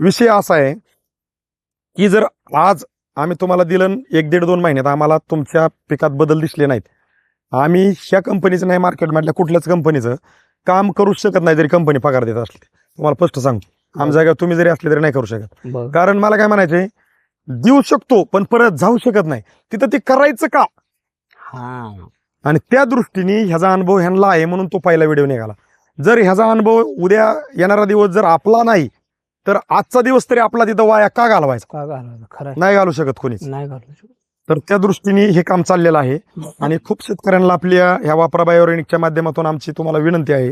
विषय असा आहे की जर आज आम्ही तुम्हाला दिलं एक दीड दोन महिन्यात आम्हाला तुमच्या पिकात बदल दिसले नाहीत. आम्ही ह्या कंपनीचं नाही मार्केटमधल्या कुठल्याच कंपनीचं काम करूच शकत नाही जरी कंपनी पगार देत असली. तुम्हाला स्पष्ट सांगतो. आमच्या जागा तुम्ही जरी असले तरी नाही करू शकत. कारण मला काय म्हणायचंय देऊ शकतो पण परत जाऊ शकत नाही. तिथं ते करायचं का? हा. आणि त्या दृष्टीने ह्याचा अनुभव ह्यांना आहे म्हणून तो पहिला व्हिडिओ निघाला. जर ह्याचा अनुभव उद्या येणारा दिवस जर आपला नाही तर आजचा दिवस तरी आपला तिथं वाया का घालवायचा? का घालायचं खरं. नाही घालू शकत कोणीच. नाही घालू शकत. तर त्या दृष्टीने हे काम चाललेलं आहे. आणि खूप शेतकऱ्यांना आपल्या ह्या वापरा बायोरेनिकच्या माध्यमातून आमची तुम्हाला विनंती आहे.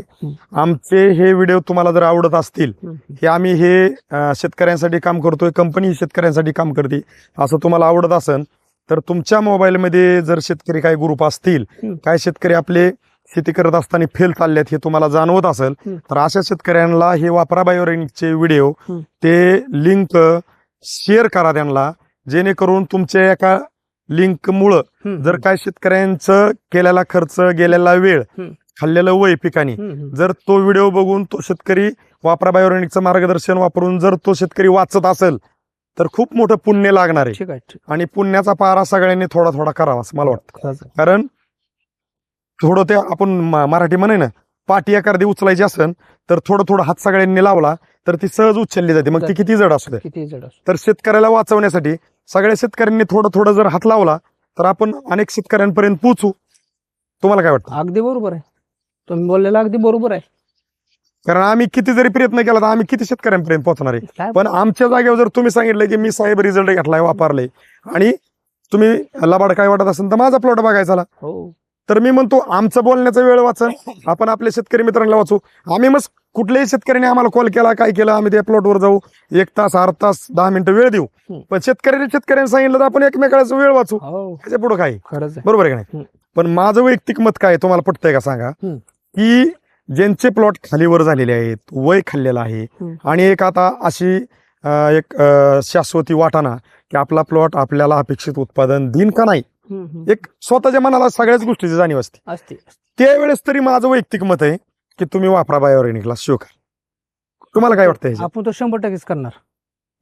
आमचे हे व्हिडिओ तुम्हाला जर आवडत असतील. हे आम्ही हे शेतकऱ्यांसाठी काम करतोय कंपनी शेतकऱ्यांसाठी काम करते असं तुम्हाला आवडत असेल तर तुमच्या मोबाईलमध्ये जर शेतकरी काही ग्रुप असतील. काय शेतकरी आपले शेती करत असताना फेल चाललेत हे तुम्हाला जाणवत असेल. तर अशा शेतकऱ्यांना हे वापरा बायोरेनिकचे व्हिडिओ. ते लिंक शेअर करा त्यांना जेणेकरून तुमच्या एका लिंकमुळं हम्म. जर काय शेतकऱ्यांचं केलेला खर्च गेलेला वेळ. खाल्लेलं वय पिकानी. जर तो व्हिडिओ बघून तो शेतकरी वापरा बायोरेनिकचं मार्गदर्शन वापरून जर तो शेतकरी वाचत असेल तर खूप मोठं पुण्य लागणार आहे आणि पुण्याचा पारा सगळ्यांनी थोडा थोडा करावा असं मला वाटतं. कारण थोडं ते आपण मराठी म्हणे ना पाठी एखादी उचलायची असेल तर थोडं थोडं हात सगळ्यांनी लावला तर ती सहज उचलली जाते. मग ती किती जड असू दे किती जड असो तर शेतकऱ्याला वाचवण्यासाठी सगळ्या शेतकऱ्यांनी थोडं थोडं जर हात लावला तर आपण अनेक शेतकऱ्यांपर्यंत पोहोचू. तुम्हाला काय वाटतं? अगदी बरोबर आहे. तुम्ही बोललेलं अगदी बरोबर आहे. कारण आम्ही किती जरी प्रयत्न केला तर आम्ही किती शेतकऱ्यांपर्यंत पोहोचणार आहे? पण आमच्या जागेवर जर तुम्ही सांगितलं की मी साहेब रिझल्ट घेतलाय वापरले आणि तुम्ही लबाड काय वाटत असेल तर माझा प्लॉट बघायचा तर मी म्हणतो आमचं बोलण्याचा वेळ वाचन आपण आपल्या शेतकरी मित्रांना वाचू आम्ही मग कुठल्याही शेतकऱ्याने आम्हाला कॉल केला काय केलं आम्ही त्या प्लॉटवर जाऊ एक तास अर्धा तास दहा मिनिटं वेळ देऊ. पण शेतकऱ्याने शेतकऱ्यांनी सांगितलं तर आपण एकमेकाचा वेळ वाचू हो त्याच्या पुढे काय बरोबर आहे का नाही. पण माझं वैयक्तिक मत काय तुम्हाला पटतंय का सांगा. की ज्यांचे प्लॉट खालीवर झालेले आहेत वय खाल्लेलं आहे. आणि एक आता अशी एक शाश्वती वाटाणा की आपला प्लॉट आपल्याला अपेक्षित उत्पादन देईन का नाही. एक स्वतःच्या मनाला सगळ्याच गोष्टीची जाणीव असते. त्यावेळेस तरी माझं वैयक्तिक मत आहे की तुम्ही वापरा बायोरेनिकला शिव करा. तुम्हाला काय वाटतं? आपण तो शंभर टक्केच करणार.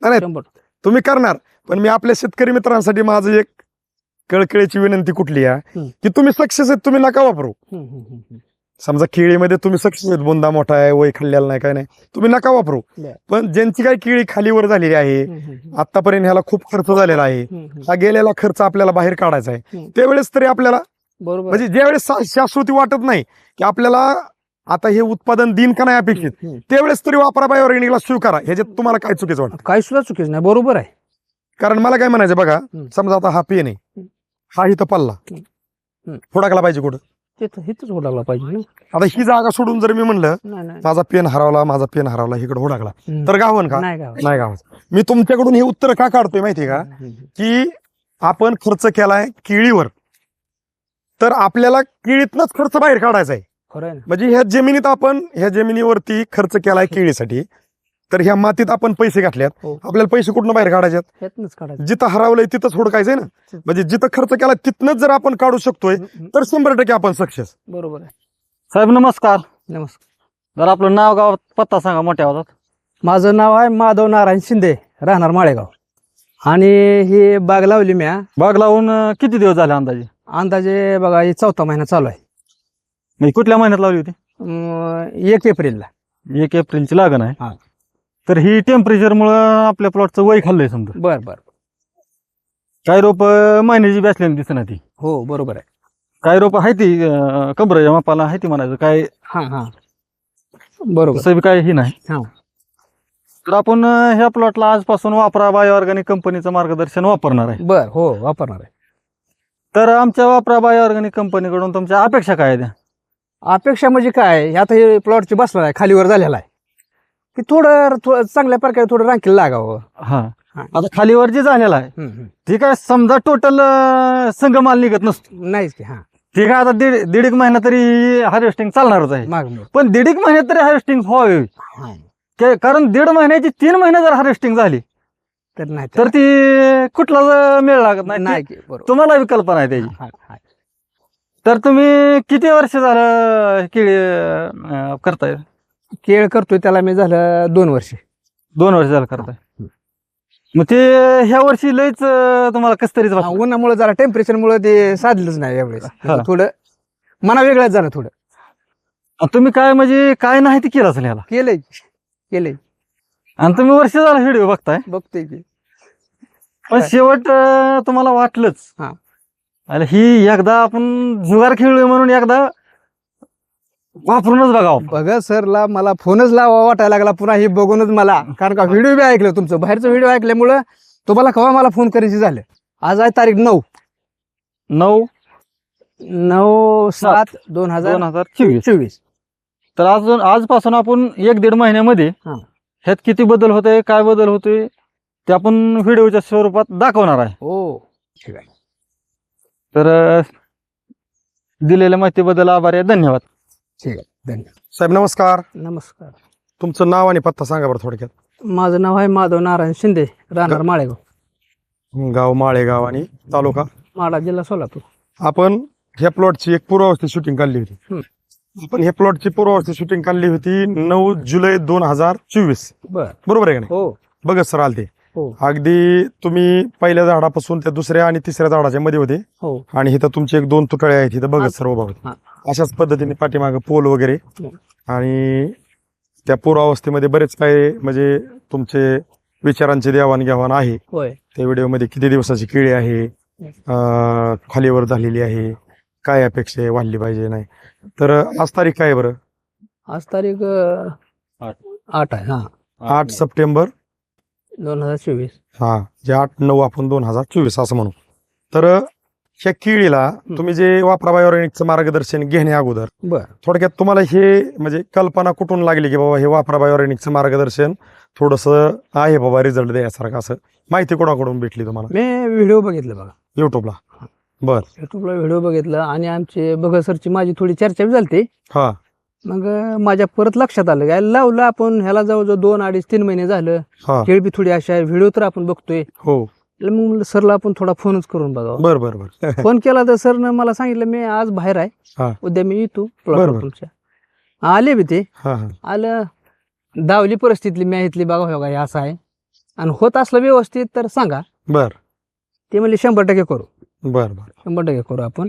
नाही, शंभर. तुम्ही करणार पण मी आपल्या शेतकरी मित्रांसाठी माझं एक कळकळीची विनंती कुठली आहे. की तुम्ही सक्सेस आहेत तुम्ही नका वापरू. समजा केळीमध्ये तुम्ही सक्सेस आहेत बुंदा मोठा आहे वय खाल्लेला नाही काय नाही तुम्ही नका वापरू. पण ज्यांची काही केळी खालीवर झालेली आहे. आतापर्यंत ह्याला खूप खर्च झालेला आहे. हा गेलेला खर्च आपल्याला बाहेर काढायचा आहे. त्यावेळेस तरी आपल्याला बरोबर म्हणजे ज्यावेळेस शाश्वती वाटत नाही की आपल्याला आता हे उत्पादन दिन का नाही अपेक्षित. त्यावेळेस तरी वापरा बायोरेनिकला स्वीकारा ह्याच्यात तुम्हाला काय चुकीचं वाटतं काही सुद्धा चुकीच नाही बरोबर आहे कारण मला काय म्हणायचं बघा. समजा आता हा पेन आहे. हा इथं पल्ला. फोडाकला पाहिजे कुठं तिथं हिथंच होडायला पाहिजे ना. आता ही जागा सोडून जर मी म्हणलं नाही नाही. माझा पेन हरवला माझा पेन हरवला इकडे होडाकला हम्म. तर गावन का? नाही गाव नाही मी तुमच्याकडून हे उत्तर का काढतोय माहितीये का? हम्म. की आपण खर्च केलाय केळीवर. तर आपल्याला केळीतनच खर्च बाहेर काढायचा आहे खरं आहे ना. म्हणजे ह्या जमिनीत आपण ह्या जमिनीवरती खर्च केलाय केळीसाठी. तर ह्या मातीत आपण पैसे घातल्यात. हो. आपल्याला पैसे कुठून बाहेर काढायच्यात? ह्यातनंच काढायचं. जिथं हरवलंय तिथंच हुडकायचंय ना? म्हणजे जिथं खर्च केला तिथनच जर आपण काढू शकतोय हम्म. तर शंभर टक्के आपण सक्सेस. बरोबर आहे. साहेब नमस्कार. नमस्कार. जर आपलं नाव गाव पत्ता सांगा मोठ्या आवाजात माझं नाव आहे माधव नारायण शिंदे राहणार माळेगाव. आणि ही बाग लावली म्या बाग लावून अं, किती दिवस झाले अंदाजे? अंदाजे बघा हे चौथा महिना चालू आहे. म्हणजे कुठल्या महिन्यात लावली होती? अं, एक एप्रिलला. एक एप्रिलची लागण आहे. हा. तर ही टेम्परेचर मुळे आपल्या प्लॉटचं वय खाल्लंय समजा. बर बर काही रोप महिन्याची बसल्याने दिसणार ती. हो बरोबर आहे. काही रोप आहे ती कमरेच्या मापाला आहे ती म्हणायचं. काय हा हा. बरोबर. तसं बी काय ही नाही. हा. तर आपण ह्या प्लॉटला आजपासून वापरा बायो ऑर्गॅनिक कंपनीचं मार्गदर्शन वापरणार आहे. बर हो वापरणार आहे. तर आमच्या वापरा बायो ऑर्गॅनिक कंपनीकडून तुमच्या अपेक्षा काय आहेत? अपेक्षा म्हणजे काय? आता हे प्लॉटची बसला आहे खालीवर झालेला आहे. की थोडं थोडं चांगल्या प्रकारे थोडं रांकीला लागावं हा हा. आता खालीवर जे झालेलं आहे हम्म, हम्म. ठीक आहे समजा टोटल संघमाल निघत नसतो नाहीच की हा ठीक आहे आता दीड दीड एक महिना तरी हार्वेस्टिंग चालणारच आहे माग माग. पण दीड एक महिन्यात तरी हार्वेस्टिंग व्हावी हा. के- कारण दीड महिन्याची तीन महिने जर हार्वेस्टिंग झाली तर नाही तर ती कुठला मेळ लागत नाही नाही ती- बरोबर तुम्हाला बी कल्पना आहे त्याची हा, हा. तर तुम्ही किती वर्ष झालं केळी अं, करताय केळ करतोय त्याला मी झालं दोन वर्ष. दोन वर्ष झालं करताय. मग ते ह्या वर्षी लयच अं, तुम्हाला कस तरीच हा, उन्हामुळे जरा टेम्परेचर मुळे ते साधलंच नाही यावेळेस. हा. थोडं मना वेगळंच झालं थोडं. तुम्ही काय म्हणजे काय नाही ते केलं असेल ह्याला केलंय केलंय. आणि तुम्ही वर्ष झाला व्हिडिओ बघताय. बघतोय की. पण काय? शेवट अं, तुम्हाला वाटलंच. हा. ही एकदा आपण जुगार खेळलोय म्हणून एकदा वापरूनच बघावं. बघा सरला मला फोनच लावा वाटायला लागला. पुन्हा हे बघूनच मला. कारण का व्हिडिओ बी ऐकलं तुमचं. बाहेरचं व्हिडिओ ऐकल्यामुळं तुम्हाला केव्हा मला फोन करायची झालं. आज आहे तारीख नऊ. नऊ. नऊ सात दोन हजार दोन हजार चोवीस. चोवीस. तर अजून आजपासून आपण एक दीड महिन्यामध्ये हा. ह्यात किती बदल होतोय काय बदल होतोय ते आपण व्हिडिओच्या स्वरूपात दाखवणार आहे. हो. ठीक आहे तर अं, दिलेल्या माहितीबद्दल आभारी आहे. धन्यवाद. ठीक आहे धन्यवाद. साहेब नमस्कार. नमस्कार. तुमचं नाव आणि पत्ता सांगा बरं थोडक्यात. माझं नाव आहे माधव नारायण शिंदे राहणार माळेगाव. गाव माळेगाव आणि तालुका? माडा जिल्हा सोलापूर. आपण ह्या प्लॉटची एक पूर्वावस्थेत शूटिंग काढली होती. हम्म. आपण ह्या प्लॉटची पूर्वावस्थेत शूटिंग काढली होती नऊ जुलै दोन हजार चोवीस. बर. बरोबर आहे का नाही? हो. बघत सर आलते अगदी तुम्ही पहिल्या झाडापासून त्या दुसऱ्या आणि तिसऱ्या झाडाच्या मध्ये होते. हो. आणि इथं तुमचे एक दोन तुटळे आहेत इथं बघत सर उभा हा. होते अशाच पद्धतीने पाठीमागं पोल वगैरे. हो. आणि त्या पूर्वावस्थेमध्ये बरेच काही म्हणजे तुमचे विचारांचे देवाणघेवाण आहे. होय. त्या व्हिडिओमध्ये किती दिवसाची केळी आहे? खालीवर झालेली आहे. काय अपेक्षा आहे? वाढली पाहिजे नाही. तर आज तारीख काय बरं? आज तारीख आठ. आठ आहे हा. आठ सप्टेंबर दोन हजार चोवीस. हा जे आठ नऊ आपण दोन हजार चोवीस असं म्हणू. तर ह्या केळीला तुम्ही जे वापरा बायोरेनिकचं मार्गदर्शन घेण्या अगोदर बर. थोडक्यात तुम्हाला हे म्हणजे कल्पना कुठून लागली की बाबा हे वापरा बायोरेनिकचं मार्गदर्शन थोडंसं आहे बाबा रिझल्ट द्यायसारखं असं माहिती कोणाकडून भेटली तुम्हाला? मी व्हिडिओ बघितलं बघा. युट्यूबला बर. युट्यूबला व्हिडिओ बघितलं आणि आमचे बघा सरची माझी थोडी चर्चा बी झाली हा. मग माझ्या परत लक्षात आलं काय लावलं आपण ह्याला जवळजवळ दोन अडीच तीन महिने झालं. हा. खेळ बी थोडी अशा आहे व्हिडिओ तर आपण बघतोय. हो. मग म्हणलं सरला आपण थोडा फोनच करून बघावं. बर बर बर. फोन केला तर सरनं मला सांगितलं मी आज बाहेर हा. आहे उद्या मी येतो बरं, प्लॉटवर बरं. तुमच्या आले बी ते. हा हा. आलं दावली परिस्थितीतली मी इथली बघा हो हे असं आहे. आणि होत असलं व्यवस्थित तर सांगा. बर. ते म्हणले शंभर टक्के करू. बर बर. शंभर टक्के करू आपण.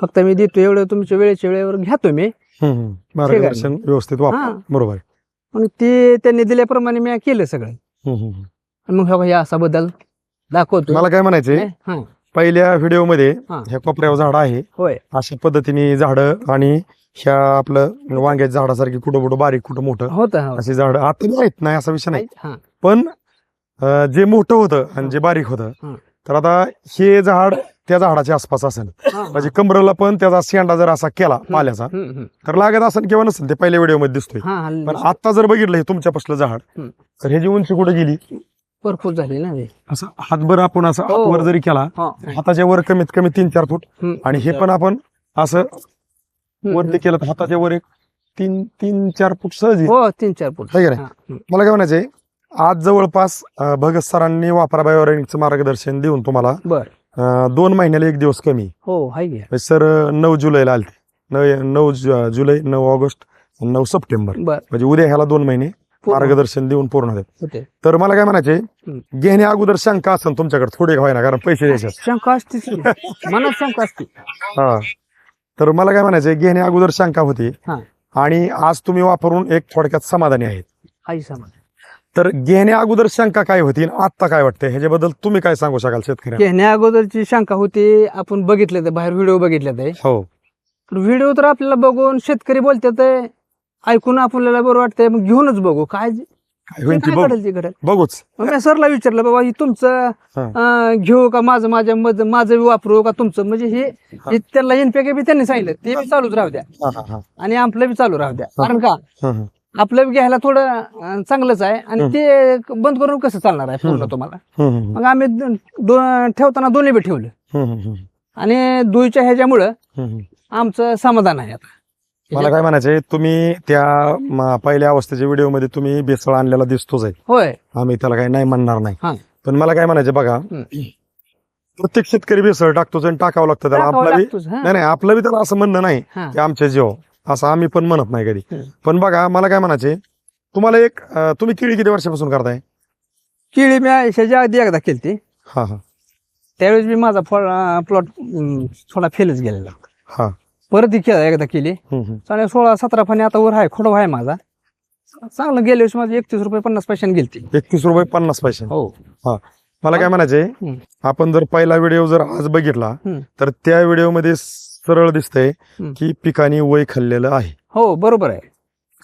फक्त मी देतो एवढं तुमच्या वेळेच्या वेळेवर घेतो मी हम्म, हम्म. मार्गदर्शन व्यवस्थित वापर. हा. बरोबर. मग ते त्यांनी दिल्याप्रमाणे मी केलं सगळं. हम्म, हम्म, हम्म. आणि मग हो हे असा बदल दाखवतो मला काय म्हणायचंय हा. पहिल्या व्हिडिओमध्ये हा. ह्या कोपऱ्यावर झाड आहे. होय. अशा पद्धतीने झाडं आणि ह्या आपलं वांग्याच्या झाडासारखी कुठं कुठं बारीक कुठं मोठं होत अशी झाडं आता आहेत नाही असा विषय नाही. हा. पण अं, जे मोठं होतं आणि जे बारीक होतं हा. तर आता हे झाड त्या झाडाच्या आसपास असेल म्हणजे कमरेला पण त्याचा शेंडा जर असा केला पाल्याचा. तर लागत असेल किंवा नसेल ते पहिल्या व्हिडिओमध्ये दिसतोय पण आता जर बघितलं हे तुमच्यापासलं झाड हम्म. तर ह्याची उंची कुठे गेली भरपूर झाली ना. असं हातभर आपण असं हो. वर जरी केला. हाताच्या वर कमीत कमी तीन चार फूट. आणि हे पण आपण असं वरती केलं तर हाताच्या वर एक तीन तीन चार फूट सहज. हो तीन चार फूट. मला काय म्हणायचंय आज जवळपास अं, भगत सरांनी वापरा बायोरेनिकचं मार्गदर्शन देऊन तुम्हाला बर. अं, दोन महिन्याला एक दिवस कमी. हो हाय घ्या सर नऊ जुलैला आलते. नऊ नऊ जु- जुलै नऊ ऑगस्ट नऊ सप्टेंबर. बर. म्हणजे उद्या ह्याला दोन महिने पूर्ण. मार्गदर्शन देऊन पूर्ण होते. होते. तर मला काय म्हणायचे. घेण्या अगोदर शंका असेल तुमच्याकडे थोडी व्हायना कारण पैसे द्यायचे शंका असते मनात शंका असते. हा. तर मला काय म्हणायचंय घेण्या अगोदर शंका होती. हा. आणि आज तुम्ही वापरून एक थोडक्यात समाधानी आहेत. आई समाज तर घेण्या अगोदर शंका काय होती आणि आता काय वाटतंय? ह्याच्याबद्दल तुम्ही काय सांगू शकाल शेतकऱ्या घेण्या अगोदरची शंका होती आपण बघितलं तर बाहेर व्हिडिओ बघितले ते हो व्हिडिओ तर आपल्याला बघून शेतकरी बोलतात ऐकून आपल्याला बरं वाटतंय मग घेऊनच बघू. काय जे- काय होईल ते काय बघ. घडेल ते घडेल. बघूच. मग मी सरला विचारलं बाबा हे तुमचं. अं, घेऊ का माझं माझ्या मध- माझं बी वापरू का तुमचं? म्हणजे हे हे. त्यांना एनपीके बी त्यांनी सांगितलं ते बी चालूच राहू द्या. हा, हा, हा. आणि आपलं बी चालू राहू द्या. कारण का? हा, हा. आपलं घ्यायला थोडं अं, चांगलंच आहे आणि हम्म. ते बंद करून कसं चालणार आहे पूर्ण हम्म. तुम्हाला मग आम्ही दो- दो- ठेवताना दोन्ही बी ठेवलं आणि दुईच्या ह्याच्यामुळं. आमचं समाधान आहे आता मला काय म्हणायचंय तुम्ही त्या म, पहिल्या अवस्थेच्या व्हिडिओमध्ये तुम्ही बेसळ आणलेला दिसतोच आहे होय आम्ही त्याला काही नाही म्हणणार हा. नाही पण मला काय म्हणायचं बघा. प्रत्येक शेतकरी बेसळ टाकतोच आणि टाकावं लागतं त्याला टाकावं आपला बी लागतोच, हा. नाही नाही आपलं बी त्याला असं म्हणणं नाही हा. की आमचे जीव असं आम्ही पण म्हणत नाही कधी. पण बघा मला काय म्हणायचे तुम्हाला एक अं, तुम्ही केळी किती वर्षापासून करताय? केळी मी ह्याच्या आधी एकदा केली हा हा. त्यावेळेस मी माझा प्लॉट थोडा फेलच गेलेला. हा. परत ती के- एकदा केली. हम्म, हम्म. चांगले सोळा सतरा फणी आता वर आहे खोडवा आहे माझा. चांगलं गेल्या वर्षी माझी एकतीस रुपये पन्नास पैशाने गेलती. एकतीस रुपये पन्नास पैसे हो. मला काय म्हणायचंय हम्म. आपण जर पहिला व्हिडिओ जर आज बघितला हम्म. तर त्या व्हिडिओमध्ये सरळ दिसतंय. की पिकाने वय खाल्लेलं आहे. हो बरोबर आहे.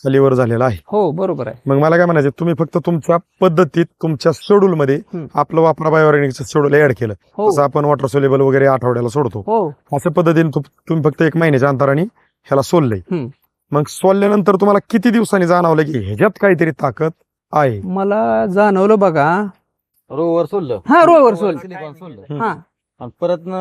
खालीवर झालेलं आहे. हो बरोबर आहे. मग मला काय म्हणायचं तुम्ही फक्त तुमच्या पद्धतीत तुमच्या शेड्यूल मध्ये. आपलं वापरा बायोऑर्गॅनिकचं शेड्यूल ऍड केलं. हो. जसं आपण वॉटर सोलेबल वगैरे आठवड्याला सोडतो. हो. अशा पद्धतीने तुम्ही फक्त एक महिन्याच्या अंतराने ह्याला सोललंय. हम्म. मग सोलल्यानंतर तुम्हाला किती दिवसांनी जाणवलं की ह्याच्यात काहीतरी ताकद आहे? मला जाणवलं बघा. रोवर सोडलं हा, रोवर सोडलं. आणि परत न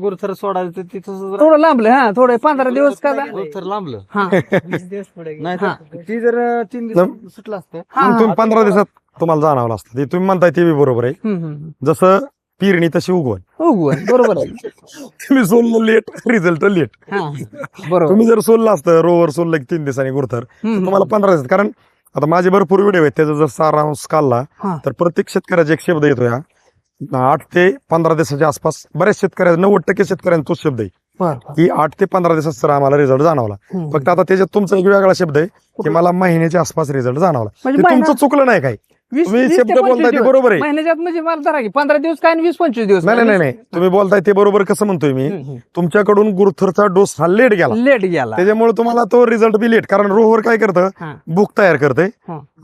गुरुथर सोडायचं ते तिथं थोडं लांबलं हा थोडे पंधरा दिवस का गुरुथर लांबलं. हा. नाही हा. तर ती जर तीन दिवस सुटलं असतं. हा, मग तुम्ही पंधरा. दिवसात तुम्हाला जाणवलं असतं. ते तुम्ही म्हणताय ते बी बरोबर आहे. हम्म, हम्म. जसं पेरणी तशी उगवण. उगवण बरोबर आहे. तुम्ही सोललं लेट रिझल्ट लेट. हा बरोबर. तुम्ही जर सोललं असतं रोवर सोललं की तीन दिवसांनी गुरतर हम्म, तुम्हाला पंधरा दिवसात. कारण आता माझे भरपूर व्हिडिओ आहेत त्याचा जर सारांश काढला हा. तर प्रत्येक शेतकऱ्याचा एक शब्द येतो या आठ ते पंधरा दिवसाच्या आसपास बऱ्याच शेतकऱ्या नव्वद टक्के शेतकऱ्यांचा तोच शब्द आहे. की आठ ते पंधरा दिवसात सर आम्हाला रिझल्ट जाणवला. फक्त आता त्याच्यात तुमचा एक वेगळा शब्द आहे की मला महिन्याच्या आसपास रिझल्ट जाणवला. म्हणजे तुमचं चुकलं नाही काय वीस- तुम्ही शब्द बोलताय ते. बरोबर आहे. महिन्याच्यात म्हणजे मला पंधरा दिवस काय वीस पंचवीस दिवस? नाही नाही नाही तुम्ही बोलताय ते बरोबर कसं म्हणतोय मी. तुमच्याकडून गुरुथरचा डोस हा लेट गेला. लेट गेला. त्याच्यामुळे तुम्हाला तो रिझल्ट बी लेट. कारण रोहर काय करतं? भूक तयार करते.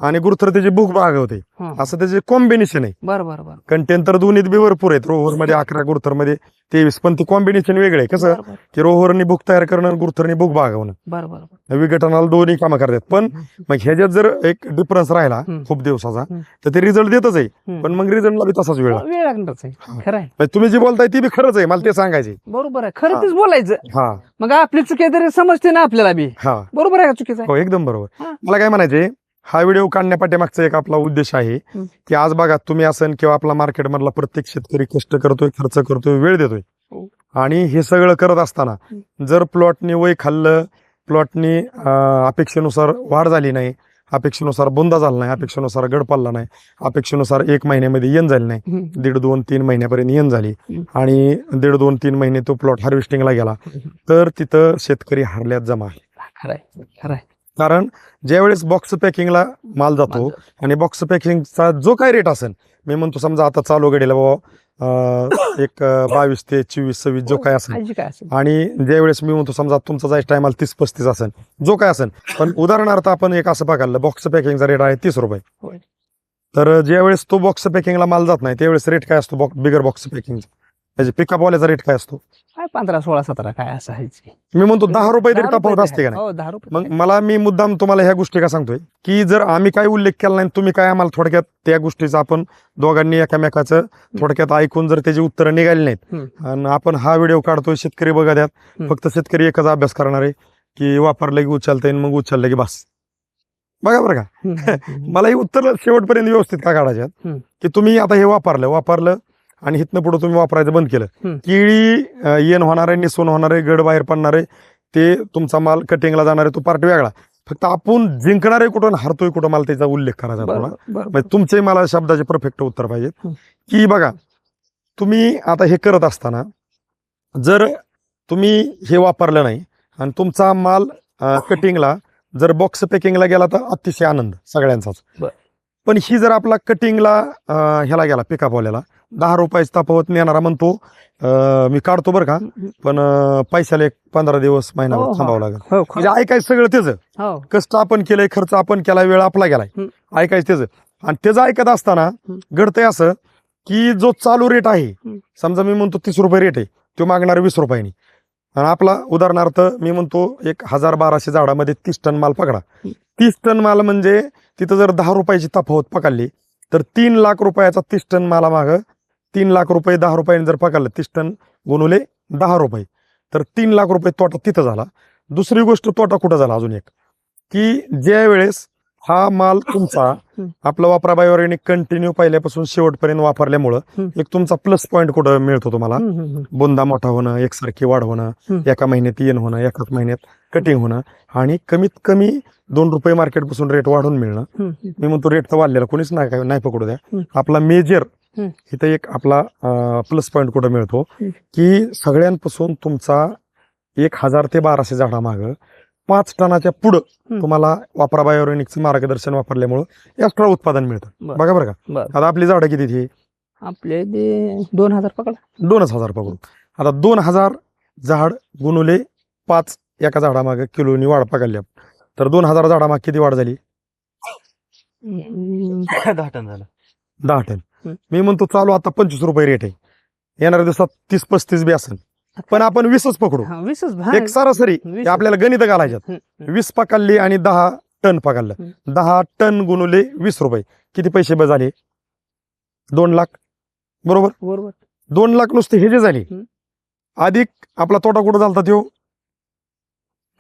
आणि गुरुथर त्याची भूक भागवते. असं त्याचे कॉम्बिनेशन आहे. बरं बरं बरं. कंटेन तर दोन्हीत बी भरपूर आहेत. रोहरमध्ये अकरा गुरुथरमध्ये तेवीस पण ते कॉम्बिनेशन वेगळे आहे. कसं? की रोहरनी भूक तयार करणं गुरुथरनी भूक भागवणं बरं बरं बरं. विघटनाला दोन्ही कामं करतात. पण मग ह्याच्यात जर एक डिफरन्स राहिला हम्म. खूप दिवसाचा हम्म. तर ते रिझल्ट देतच आहे. हम्म. पण मग रिझल्टला बी तसाच वेळ लागतो. वेळ लागणारच आहे. खरं आहे. म्हणजे तुम्ही जे बोलताय ते बी खरंच आहे. मला ते सांगायचे बरोबर आहे. खरं तेच बोलायचं. हा. मग आपली चुकी आहे तरी समजते ना आपल्याला बी. हा. बरोबर आहे का चुकीचं आहे? हो एकदम बरोबर. हा. मला काय म्हणायचे हा व्हिडिओ काढण्यापाठीमागचा एक आपला उद्देश आहे. की आज बघा तुम्ही असन किंवा आपला मार्केट मधला प्रत्येक शेतकरी कष्ट करतोय खर्च करतोय वेळ देतोय हो. आणि हे सगळं करत असताना जर प्लॉटनी वय खाल्लं प्लॉटनी अपेक्षेनुसार वाढ झाली नाही अपेक्षेनुसार बुंदा झाला नाही अपेक्षेनुसार गड पडला नाही अपेक्षेनुसार एक महिन्यामध्ये येण झाली नाही. दीड दोन तीन महिन्यापर्यंत येण झाली. आणि दीड दोन तीन महिने तो प्लॉट हार्वेस्टिंगला गेला तर तिथं शेतकरी हरल्यात जमा आहे कारण ज्यावेळेस बॉक्स पॅकिंगला माल जातो आणि बॉक्स पॅकिंगचा जो काय रेट असेल मी म्हणतो समजा आता चालू घडीला बाबा एक बावीस ते चोवीस सव्वीस जो काय असेल? आणि ज्यावेळेस मी म्हणतो समजा तुमचा जायचं टायमाला तीस पस्तीस असेल जो काय असेल. पण उदाहरणार्थ आपण एक असं बघायला बॉक्स पॅकिंगचा रेट आहे तीस रुपये. तर ज्यावेळेस तो बॉक्स पॅकिंगला माल जात नाही त्यावेळेस रेट काय असतो? बॉक्स बिगर बॉक्स पॅकिंगचा त्याचे पिकअप वाल्याचा रेट काय असतो? काय पंधरा सोळा सतरा काय असं आहे ते. मी म्हणतो दहा रुपये तरी तफावत असते का नाही हो दहा रुपये मग मला मी मुद्दाम तुम्हाला ह्या गोष्टी का सांगतोय की जर आम्ही काय उल्लेख केला नाही तुम्ही काय आम्हाला थोडक्यात त्या गोष्टीचा आपण दोघांनी एकामेकाचं थोडक्यात ऐकून जर त्याची उत्तरं निघाली नाहीत. आणि आपण हा व्हिडिओ काढतोय शेतकरी बघा द्यात. फक्त शेतकरी एकच अभ्यास करणार आहे की वापरलं की उचलता येईल मग उचललं की बस बघा बरं का मला ही उत्तर शेवटपर्यंत व्यवस्थित का काढायचे आहेत? हम्म. की तुम्ही आता हे वापरलं वापरलं आणि इथनं पुढे तुम्ही वापरायचं बंद केलं. केळी येण होणार आहे निसून होणार आहे गड बाहेर पडणार आहे ते तुमचा माल कटिंगला जाणार आहे तो पार्ट वेगळा फक्त आपण जिंकणार आहे कुठं आणि हरतोय कुठं मला त्याचा उल्लेख करायचा बरं. म्हणजे तुमचे मला शब्दाचे परफेक्ट उत्तर पाहिजेत. की बघा तुम्ही आता हे करत असताना जर तुम्ही हे वापरलं नाही आणि तुमचा माल कटिंगला जर बॉक्स पॅकिंगला गेला तर अतिशय आनंद सगळ्यांचाच. पण ही जर आपला कटिंगला ह्याला गेला पिकापवाल्याला दहा रुपयाचा तफावत नेणारा म्हणतो मी काढतो बरं का हम्म, पण पैशाला एक पंधरा दिवस महिना हो, हो. थांबावं लागेल हो म्हणजे. ऐकायचं सगळं त्याचं हो कष्ट आपण केलंय खर्च आपण केलाय वेळ आपला गेलाय. ऐकायचं त्याचं आणि त्याचं ऐकत असताना हं. घडतंय असं की जो चालू रेट आहे. समजा मी म्हणतो तीस रुपये रेट आहे तो मागणार वीस रुपयांनी आणि आपला उदाहरणार्थ मी म्हणतो एक हजार बाराशे झाडामध्ये तीस टन माल पकडा. तीस टन माल म्हणजे तिथं जर दहा रुपयाची तफावत पकडली तर तीन लाख रुपयाचा तीस टन माला मागं तीन लाख रुपये दहा रुपयाने जर पकडलं तीस टन गुणवले दहा रुपये. तर तीन लाख रुपये तोटा तिथं झाला. दुसरी गोष्ट तोटा कुठं झाला अजून एक? की ज्या वेळेस हा माल तुमचा. आपला वापराबाईवर कंटिन्यू पहिल्यापासून शेवटपर्यंत वापरल्यामुळं. एक तुमचा प्लस पॉईंट कुठं मिळतो तुम्हाला. बुंदा मोठा होणं एकसारखी वाढ होणं. एका महिन्यात येण होणं एकाच महिन्यात कटिंग होणं आणि कमीत कमी दोन रुपये मार्केटपासून रेट वाढून मिळणं. मी म्हणतो रेट तर वाढलेला कोणीच नाही नाही पकडू द्या. आपला मेजर. इथं एक आपला प्लस पॉईंट कुठं मिळतो. की सगळ्यांपासून तुमचा एक हजार ते बाराशे झाडामाग पाच टनाच्या पुढं. तुम्हाला वापरा बायोरेनिकचं मार्गदर्शन वापरल्यामुळं एक्स्ट्रा उत्पादन मिळतं. बघा बरं का. बरं. आता आपली झाडं किती ती आपले ते दोन हजार पकडा. दोनच हजार पकडू आता दोन हजार झाड गुणुले पाच एका झाडामागे किलोनी वाढ पकडली आपण. तर दोन हजार झाडामाग किती वाढ झाली? दहा टन झालं. दहा टन. मी म्हणतो चालू आता पंचवीस रुपये रेट आहे. येणाऱ्या दिवसात तीस पस्तीस बी असेल. पण आपण वीसच पकडू. हा, वीसच हा. एक सरासरी वीस. आपल्याला गणित घालायच्यात. हम्म, वीस पकडली आणि दहा टन पकडलं. दहा टन गुणुले वीस रुपये. किती पैसे ब- झाले? दोन लाख. बरोबर? बरोबर. दोन लाख नुसते हे जे झाले. अधिक आपला तोटा कुठं झाला तो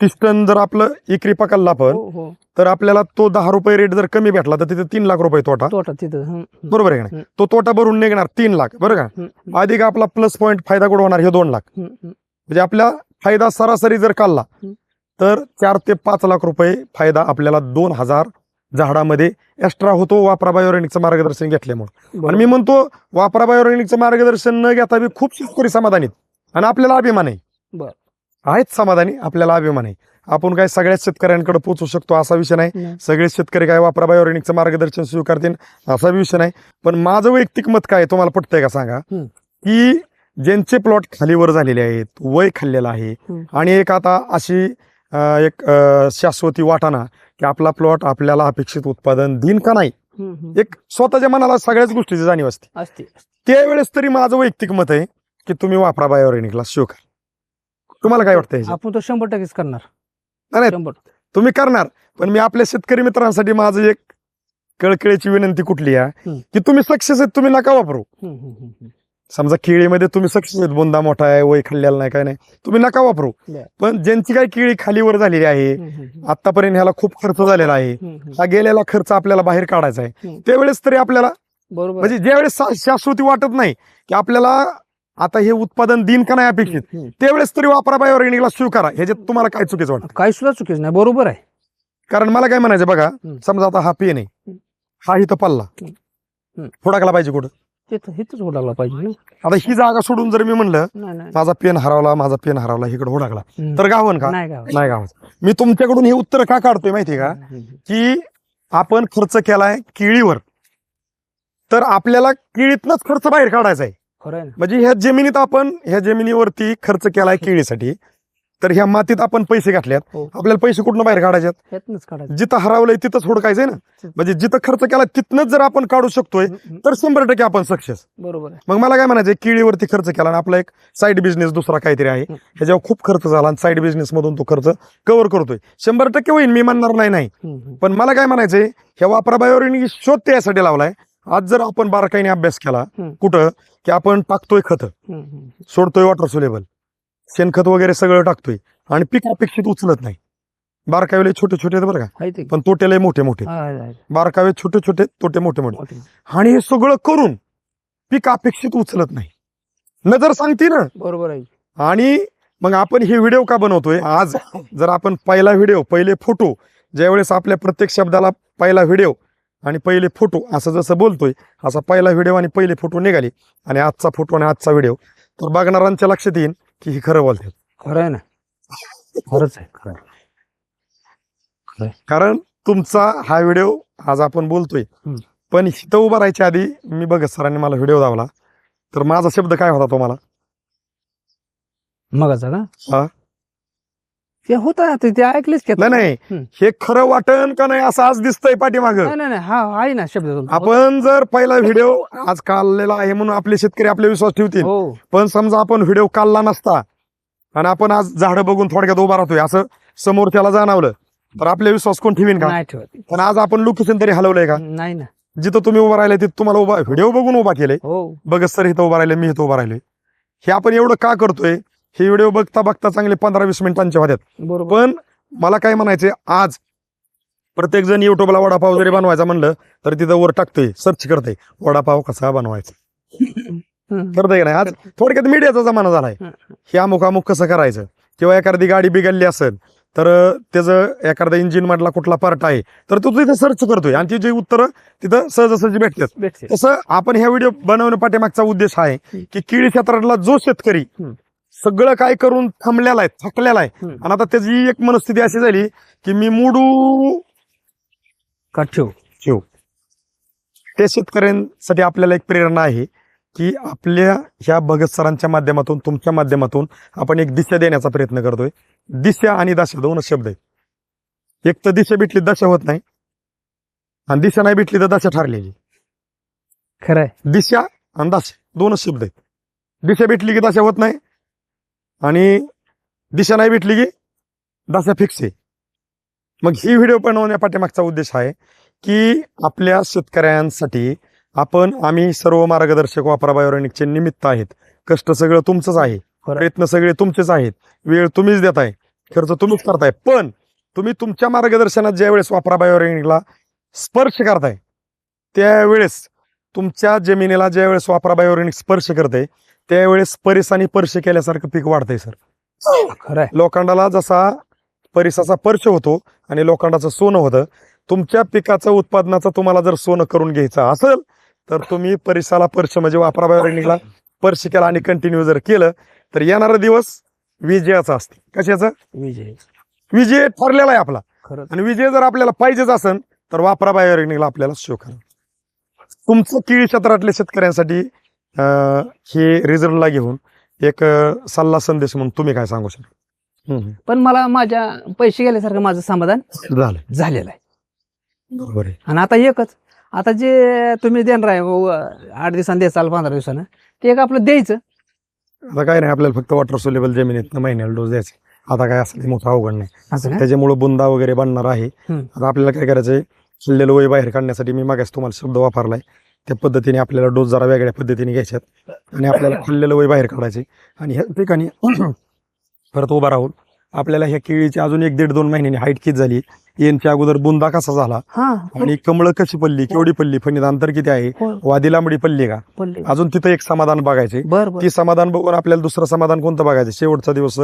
तीस टन जर आपलं एकरी पकडला आपण हो हो. तर आपल्याला तो दहा रुपये रेट जर कमी भेटला तर तिथे तीन लाख रुपये तोटा. तोटा तिथं बरोबर आहे का नाही? हं. तो तोटा भरून निघणार तीन लाख बरं का? हम्म, हम्म, अधिक आपला प्लस पॉईंट फायदा कुठं होणार? हे दोन लाख. म्हणजे आपला फायदा सरासरी जर काढला हं. तर चार ते पाच लाख रुपये फायदा आपल्याला दोन हजार झाडामध्ये एक्स्ट्रा होतो वापरा बायोरेनिकचं मार्गदर्शन घेतल्यामुळे. आणि बरोबर. मी म्हणतो वापरा बायोरेनिकचं मार्गदर्शन न घेता बी खूप शेतकरी समाधानीत आणि आपल्याला अभिमान आहे. बर. आहेत समाधानी आपल्याला अभिमान आहे आपण काय सगळ्याच शेतकऱ्यांकडे पोहोचू शकतो असा विषय नाही. सगळे शेतकरी काय वापरा बायोरेनिकचं मार्गदर्शन स्वीकारतील असा विषय नाही पण माझं वैयक्तिक मत काय तुम्हाला पटतंय का सांगा. की ज्यांचे प्लॉट खालीवर झालेले आहेत वय खाल्लेलं आहे. आणि एक आता अशी एक शाश्वती वाटाणा की आपला प्लॉट आपल्याला अपेक्षित उत्पादन देईन का नाही. एक स्वतःच्या मनाला सगळ्याच गोष्टीची जाणीव असते असते त्यावेळेस तरी माझं वैयक्तिक मत आहे की तुम्ही वापरा बायोरेनिकला स्वीकार तुम्हाला काय वाटतं ह्याच्यात? आपण तो शंभर टक्केच करणार नाही, शंभर तुम्ही करणार पण मी आपल्या शेतकरी मित्रांसाठी माझं एक कळकळीची विनंती कुठली आहे. की तुम्ही सक्सेस आहेत तुम्ही नका वापरू हम्म, हम्म, हम्म, हम्म. समजा केळीमध्ये तुम्ही सक्सेस आहेत बोंदा मोठा आहे वय खाल्लेला नाही काय नाही तुम्ही नका वापरू. पण ज्यांची काही केळी खालीवर झालेली आहे हम्म, हम्म, हम्म. आतापर्यंत ह्याला खूप खर्च झालेला आहे हम्म, हम्म. हा गेलेला खर्च आपल्याला बाहेर काढायचा आहे. त्यावेळेस तरी आपल्याला बरोबर म्हणजे ज्यावेळेस शाश्वती वाटत नाही की आपल्याला आता हे उत्पादन दिन का नाही अपेक्षित. त्यावेळेस तरी वापरा बायोरेनिकला स्वीकारा ह्याच्यात तुम्हाला काय चुकीचं वाटतं? काही सुद्धा चुकीच नाही बरोबर आहे. कारण मला काय म्हणायचं बघा. समजा आता हा पेन आहे. हं. इथं पल्ला. फोडाकला पाहिजे कुठं? हिथंच पाहिजे ना. आता ही जागा सोडून जर मी म्हणलं नाही नाही. माझा पेन हरवला माझा पेन हरवला इकडे होडाकला हम्म. तर गावन का? नाही गाव नाही गावात मी तुमच्याकडून हे उत्तर का काढतोय माहितीये का. की आपण खर्च केलाय केळीवर. तर आपल्याला केळीतनच खर्च बाहेर काढायचा आहे. खरं आहे ना. म्हणजे ह्या जमिनीत आपण ह्या जमिनीवरती खर्च केलाय केळीसाठी तर ह्या मातीत आपण पैसे घातल्यात. हो. आपल्याला पैसे कुठनं बाहेर काढायच्यात? काढायचं. जिथं हरवलंय तिथंच हुडकायचंय ना? म्हणजे जिथं खर्च केला तिथनच जर आपण काढू शकतोय हम्म. तर शंभर टक्के आपण सक्सेस. बरोबर आहे. मग मला काय म्हणायचं केळीवरती खर्च केला आणि आपला एक साईड बिझनेस दुसरा काहीतरी आहे हम्म. ह्याच्यावर खूप खर्च झाला आणि साईड बिझनेस मधून तो खर्च कव्हर करतोय. शंभर टक्के होईल मी म्हणणार नाही नाही. हम्म, हम्म. पण मला काय म्हणायचंय ह्या वापराबाईवर शोध त्यासाठी लावलाय. आज जर आपण बारकाईने अभ्यास केला हम्म. कुठं? की आपण टाकतोय खत. सोडतोय वॉटर सोलेबल शेणखत वगैरे सगळं टाकतोय. आणि पीक अपेक्षित उचलत नाही. बारकावेले छोटे छोटे आहेत बरं का. पण तोटेले मोठे मोठे. बारकावे छोटे छोटे तोटे मोठे. मोठे मोठी. आणि हे सगळं करून पीक अपेक्षित उचलत नाही. नजर सांगते ना. बरोबर आहे. आणि मग आपण हे व्हिडिओ का बनवतोय? आज जर आपण पहिला व्हिडिओ पहिले फोटो ज्यावेळेस आपल्या प्रत्येक शब्दाला पहिला व्हिडिओ आणि पहिले फोटो असं जसं बोलतोय असा पहिला व्हिडिओ आणि पहिले फोटो निघाले. आणि आजचा फोटो आणि आजचा व्हिडिओ तर बघणाऱ्यांच्या लक्षात येईल की हे खरं बोलतात. खरं आहे ना? खरंच आहे खरं आहे. कारण तुमचा हा व्हिडिओ आज आपण बोलतोय. हम्म. पण इथं उभं राहायच्या आधी मी बघत सरांनी मला व्हिडिओ दावला. तर माझा शब्द काय होता तुम्हाला? मगाचा का? हा. ते होत ते ते ऐकलेच की नाही. हे खरं वाटन का नाही असं आज दिसतंय पाठीमाग? नाही हा आहे ना शब्द. आपण जर पहिला व्हिडिओ आज काढलेला आहे म्हणून आपले शेतकरी आपले विश्वास ठेवतील. हो. पण समजा आपण व्हिडिओ काढला नसता आणि आपण आज झाडं बघून थोडक्यात उभा राहतोय असं समोर त्याला जाणवलं तर आपले विश्वास कोण ठेवीन का? नाही ठेवत. पण आज आपण लोकेशन तरी हलवलंय का? नाही ना. जिथं तुम्ही उभा राहिले तिथं तुम्हाला उभा व्हिडिओ बघून उभा केले हो. बघत सर इथं उभा राहिले मी इथं उभा राहिले. हे आपण एवढं का करतोय? हे व्हिडिओ बघता बघता चांगले पंधरा वीस मिनिटांचे होत्यात. बरोबर. पण मला काय म्हणायचंय आज प्रत्येक जण युट्यूबला वडापाव जरी बनवायचा म्हणलं तर तिथं वर टाकतोय सर्च करतोय वडापाव कसा बनवायचा. करतोय का नाही? आज थोडक्यात मीडियाचा जमाना झालाय. हे अमुक अमुक कसं करायचं? किंवा एखादी गाडी बिघडली असेल तर त्याचं एखादा इंजिन मधला कुठला पार्ट आहे तर तो तिथे सर्च करतोय. आणि तिची उत्तरं तिथं सहजासहजी भेटतात. भेटते. तसं आपण ह्या व्हिडिओ बनवण्या पाठीमागचा उद्देश आहे की केळी क्षेत्रातला जो शेतकरी. सगळं काय करून थांबलेला आहे थकलेला आहे. हम्म. आणि आता त्याची एक मनस्थिती अशी झाली की मी मुडू का ठेव? ठेव. त्या शेतकऱ्यांसाठी आपल्याला एक प्रेरणा आहे की आपल्या ह्या भगत सरांच्या माध्यमातून तुमच्या माध्यमातून आपण एक दिशा देण्याचा प्रयत्न करतोय. दिशा आणि दशा दोनच शब्द आहेत. एक तर दिशा भेटली दशा होत नाही. आणि दिशा नाही भेटली तर दशा ठरलेली. खरंय. दिशा आणि दशा दोनच शब्द आहेत. दिशा भेटली की दशा होत नाही. आणि दिशा नाही भेटली की दशा फिक्स आहे. मग ही व्हिडिओ बनवण्या पाठीमागचा उद्देश आहे की आपल्या शेतकऱ्यांसाठी आपण आम्ही सर्व मार्गदर्शक वापरा बायोरेनिकचे निमित्त आहेत. कष्ट सगळं तुमचंच आहे. प्रयत्न सगळे तुमचेच आहेत. वेळ तुम्हीच देताय खर्च तुम्हीच करताय. पण तुम्ही तुमच्या मार्गदर्शनात ज्या वेळेस वापरा बायोरेनिकला स्पर्श करताय त्यावेळेस तुमच्या जमिनीला ज्या वेळेस वापरा बायोरेनिक स्पर्श करते त्यावेळेस परिसानी पर्श केल्यासारखं पीक वाढतंय सर. खरंय. लोखंडाला जसा परिसाचा पर्श होतो आणि लोखंडाचं सोनं होतं तुमच्या पिकाचं उत्पादनाचं तुम्हाला जर सोनं करून घ्यायचं असेल तर तुम्ही परिसाला पर्श म्हणजे वापरा बायोरेनिकला स्पर्श केला आणि कंटिन्यू जर केलं तर येणारा दिवस विजयाचा असते. कशाचं? विजय. विजय ठरलेला आहे आपला. खरं आणि विजय जर आपल्याला पाहिजेच असेल तर वापरा बायोरेनिकला आपल्याला शो करा. तुमचं केळी क्षेत्रातल्या शेतकऱ्यांसाठी हे रिझल्टला घेऊन एक सल्ला संदेश म्हणून तुम्ही काय सांगू शकता? पण मला माझ्या पैसे गेल्यासारखं माझं समाधान. झालं. झालेलं आहे. बरोबर आहे. आणि आता एकच आता जे तुम्ही देणार आहे आठ दिवसांनी द्यायचाल पंधरा दिवसानं ते एक आपलं द्यायचं. आता काय नाही आपल्याला फक्त वॉटर सोलेबल जमिनीत महिन्याला डोस द्यायचे. आता काय असं मोठं अवघड नाही. त्याच्यामुळे बुंदा वगैरे बनणार आहे. आता आपल्याला काय करायचंय खाल्लेलं वय बाहेर काढण्यासाठी मी मागास तुम्हाला शब्द वापरलाय. त्या पद्धतीने आपल्याला डोस जरा वेगळ्या पद्धतीने घ्यायच्यात आणि आपल्याला खाल्लेलं वय बाहेर काढायचे आणि ह्या ठिकाणी परत उभा राहून आपल्याला ह्या केळीची अजून एक दीड दोन महिन्यानी हाईट किती झाली यांच्या अगोदर बुंदा कसा झाला हा आणि कमळ कशी पडली केवढी पडली फणीत अंतर किती आहे होय. वादी लांबडी पडली का? अजून तिथं एक समाधान बघायचे ती समाधान बघून आपल्याला दुसरं समाधान कोणतं बघायचं शेवटचा दिवस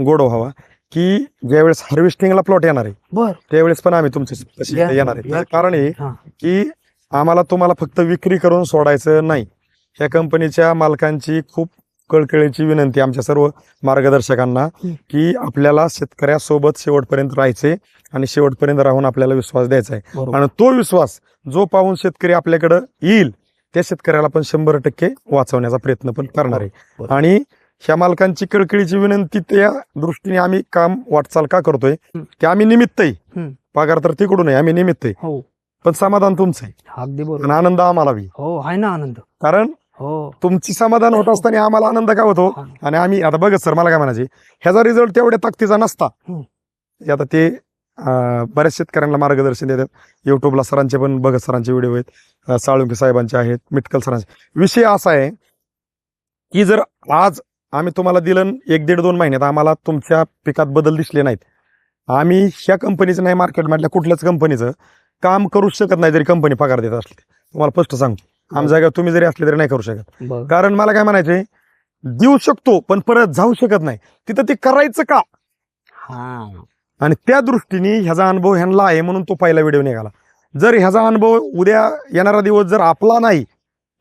गोड व्हावा. की ज्यावेळेस हार्वेस्टिंगला प्लॉट येणार आहे बर. त्यावेळेस पण आम्ही तुमच्या या- येणार आहे. या- त्याचं कारण हा. की आम्हाला तुम्हाला फक्त विक्री करून सोडायचं नाही. ह्या कंपनीच्या मालकांची खूप कळकळीची विनंती आमच्या सर्व मार्गदर्शकांना हं. की आपल्याला शेतकऱ्यासोबत शेवटपर्यंत राहायचे आणि शेवटपर्यंत राहून आपल्याला विश्वास द्यायचा आहे. बरोबर. आणि तो विश्वास जो पाहून शेतकरी आपल्याकडे येईल त्या शेतकऱ्याला पण शंभर टक्के वाचवण्याचा प्रयत्न पण करणार आहे. बरोबर. आणि ह्या मालकांची कळकळीची विनंती त्या दृष्टीने आम्ही काम वाटचाल का करतोय. की आम्ही निमित्त आहे. पगार तर तिकडून आहे आम्ही निमित्त आहे. हो. पण समाधान तुमचं आहे. अगदी बरोबर. आनंद आम्हाला बी. हो आहे ना आनंद. कारण हो. तुमची समाधान होत असताना आम्हाला आनंद का होतो. आणि आम्ही आता बघत सर मला काय म्हणायचे ह्याचा रिझल्ट तेवढ्या ताकदीचा नसता. आता ते बऱ्याच शेतकऱ्यांना मार्गदर्शन देतात. युट्यूबला सरांचे पण भगत सरांचे व्हिडिओ आहेत. साळुंके साहेबांचे आहेत मिटकल सरांचे. विषय असा आहे की जर आज आम्ही तुम्हाला दिलं एक दीड दोन महिन्यात. आम्हाला तुमच्या पिकात बदल दिसले नाहीत. आम्ही ह्या कंपनीचं नाही मार्केटमधल्या कुठल्याच कंपनीचं काम करूच शकत नाही जरी कंपनी पगार देत असली. तुम्हाला स्पष्ट सांगतो. आमच्या जागा तुम्ही जरी असले तरी नाही करू शकत. कारण मला काय म्हणायचंय देऊ शकतो पण परत जाऊ शकत नाही. तिथं ते करायचं का? हा. आणि त्या दृष्टीने ह्याचा अनुभव ह्यांना आहे म्हणून तो पहिला व्हिडिओ निघाला. जर ह्याचा अनुभव उद्या येणारा दिवस जर आपला नाही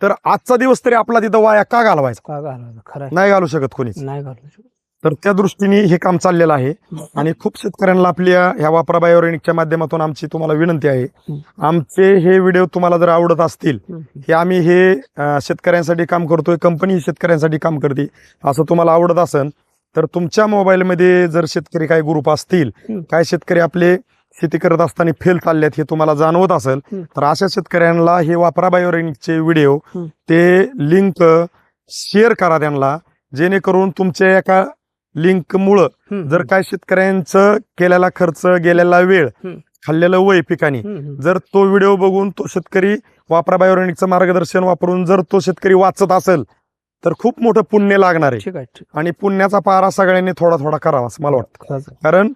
तर आजचा दिवस तरी आपला तिथं वाया का घालवायचा का खरं आहे. नाही घालू शकत कोणीच नाही घालू शकत. तर त्या दृष्टीने हे काम चाललेलं आहे आणि खूप शेतकऱ्यांना आपल्या ह्या वापरा बायोरेनिकच्या माध्यमातून आमची तुम्हाला विनंती आहे हं. आमचे हे व्हिडिओ तुम्हाला जर आवडत असतील. हे आम्ही हे अं, शेतकऱ्यांसाठी काम करतोय कंपनी शेतकऱ्यांसाठी काम करते असं तुम्हाला आवडत असेल तर तुमच्या मोबाईलमध्ये जर शेतकरी काही ग्रुप असतील. काय शेतकरी आपले शेती करत असताना फेल चाललेत हे तुम्हाला जाणवत असेल. तर अशा शेतकऱ्यांना हे वापरा बायोरेनिकचे व्हिडिओ. ते लिंक शेअर करा त्यांना जेणेकरून तुमच्या एका लिंकमुळं हम्म. जर काय शेतकऱ्यांचं केलेला खर्च गेलेला वेळ. खाल्लेलं वय पिकानी. जर तो व्हिडिओ बघून तो शेतकरी वापरा बायोरेनिकचं मार्गदर्शन वापरून जर तो शेतकरी वाचत असेल तर खूप मोठं पुण्य लागणार आहे आणि पुण्याचा पारा सगळ्यांनी थोडा थोडा करावा असं मला वाटतं. कारण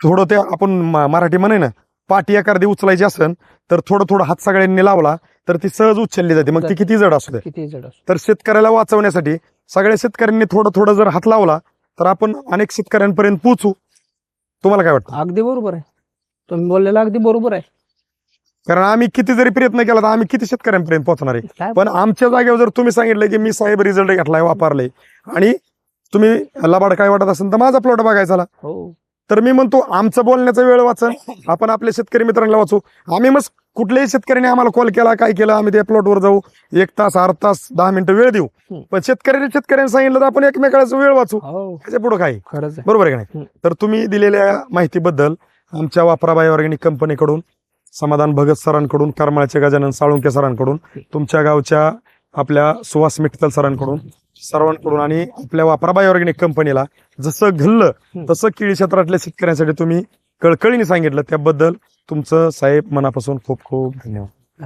थोडं ते आपण मराठी म्हणे ना पाठी एखादी उचलायची असेल तर थोडं थोडं हात सगळ्यांनी लावला तर ती सहज उचलली जाते. मग ती किती जड असू दे. किती जड असतो तर शेतकऱ्याला वाचवण्यासाठी सगळ्या शेतकऱ्यांनी थोडं थोडं जर हात लावला तर आपण अनेक शेतकऱ्यांपर्यंत पोहोचू. तुम्हाला काय वाटतं? अगदी बरोबर आहे. तुम्ही बोललेलं अगदी बरोबर आहे. कारण आम्ही किती जरी प्रयत्न केला तर आम्ही किती शेतकऱ्यांपर्यंत पोहोचणार आहे? पण आमच्या जागेवर जर तुम्ही सांगितलं की मी साहेब रिझल्ट घेतलाय वापरले आणि तुम्ही लबाड काय वाटत असेल तर माझा प्लॉट बघायचा तर मी म्हणतो आमचा बोलण्याचा वेळ वाचन आपण आपल्या शेतकरी मित्रांना वाचू आम्ही मग कुठल्याही शेतकऱ्याने आम्हाला कॉल केला काय केलं आम्ही त्या प्लॉटवर जाऊ. एक तास अर्धा तास दहा मिनिटं वेळ देऊ. पण शेतकऱ्याने शेतकऱ्यांनी सांगितलं तर आपण एकमेकाचा वेळ वाचू हो. त्याच्या पुढे काय? बरोबर आहे का नाही. तर तुम्ही दिलेल्या माहितीबद्दल आमच्या वापराबाई ऑर्गॅनिक कंपनीकडून समाधान भगत सरांकडून करमाळचे गजानन साळुंके सरांकडून तुमच्या गावच्या आपल्या सुहास मिठतल सरांकडून सर्वांकडून आणि आपल्या वापराबाई ऑर्गॅनिक कंपनीला जसं घडलं. तसं केळी क्षेत्रातल्या शेतकऱ्यांसाठी तुम्ही कळकळीने सांगितलं त्याबद्दल तुमचं साहेब मनापासून खूप खूप धन्यवाद